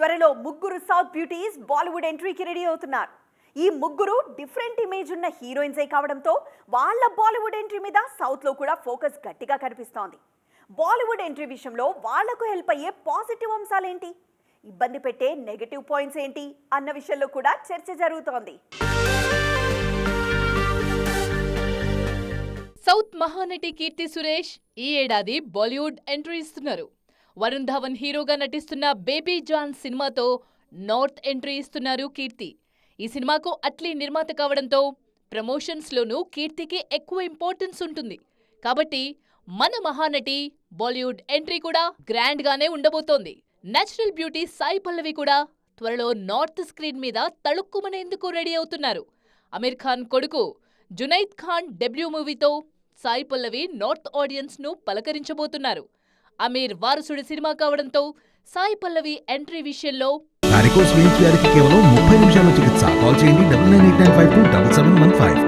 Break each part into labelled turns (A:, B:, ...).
A: త్వరలో ముగ్గురు south beauties Bollywood ఎంట్రీకి రెడీ అవుతున్నారు. ఈ ముగ్గురు డిఫరెంట్ ఇమేజ్ ఉన్న హీరోయిన్సే కావడంతో వాళ్ళ బాలీవుడ్ ఎంట్రీ మీద సౌత్లో కూడా ఫోకస్ గట్టిగా కనిపిస్తోంది. బాలీవుడ్ ఎంట్రీ విషయంలో వాళ్ళకు హెల్ప్ అయ్యే పాజిటివ్ అంశాలేంటి ఇబ్బంది పెట్టే నెగటివ్ పాయింట్స్ ఏంటి? అన్న విషయంలో కూడా చర్చ జరుగుతోంది.
B: సౌత్ మహానటి కీర్తి సురేష్ ఈ ఏడాది బాలీవుడ్ ఎంట్రీ ఇస్తున్నారు. వరుణ్ ధవన్ హీరోగా నటిస్తున్న బేబీ జాన్ సినిమాతో నార్త్ ఎంట్రీ ఇస్తున్నారు కీర్తి. ఈ సినిమాకు అట్లీ నిర్మాత కావడంతో ప్రమోషన్స్లోనూ కీర్తికి ఎక్కువ ఇంపార్టెన్స్ ఉంటుంది. కాబట్టి మన మహానటి బాలీవుడ్ ఎంట్రీ కూడా గ్రాండ్ గానే ఉండబోతోంది. నేచురల్ బ్యూటీ సాయి పల్లవి కూడా త్వరలో నార్త్ స్క్రీన్ మీద తళుక్కుమనేందుకు రెడీ అవుతున్నారు. అమీర్ ఖాన్ కొడుకు జునైద్ ఖాన్ డెబ్యూ మూవీతో సాయి పల్లవి నార్త్ ఆడియన్స్ను పలకరించబోతున్నారు. అమీర్ వారసుడి సినిమా కావడంతో సాయి పల్లవి ఎంట్రీ విషయంలో
C: వారికోస్ వెయిన్స్ వ్యాధికి కేవలం ముప్పై నిమిషాల చికిత్స. కాల్ చేయండి double nine eight nine five two double seven one five.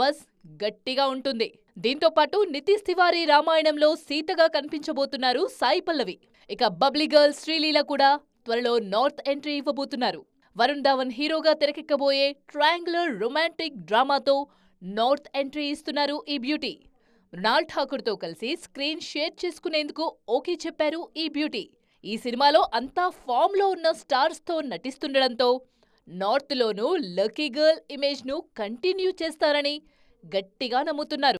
B: Bus గట్టిగా ఉంటుంది. దీంతో పాటు నితీష్ తివారీ రామాయణంలో సీతగా కనిపించబోతున్నారు సాయి పల్లవి. ఇక బబ్లీ గర్ల్ శ్రీలీల కూడా త్వరలో నార్త్ ఎంట్రీ ఇవ్వబోతున్నారు. వరుణ్ ధావన్ హీరోగా తెరకెక్కబోయే ట్రయాంగులర్ రొమాంటిక్ డ్రామాతో నార్త్ ఎంట్రీ ఇస్తున్నారు ఈ బ్యూటీ. మృణాల్ ఠాకూర్తో కలిసి స్క్రీన్ షేర్ చేసుకునేందుకు ఓకే చెప్పారు ఈ బ్యూటీ. ఈ సినిమాలో అంతా ఫామ్లో ఉన్న స్టార్స్తో నటిస్తుండడంతో నార్త్లోనూ లక్కీ గర్ల్ ఇమేజ్ను కంటిన్యూ చేస్తారని గట్టిగా నమ్ముతున్నారు.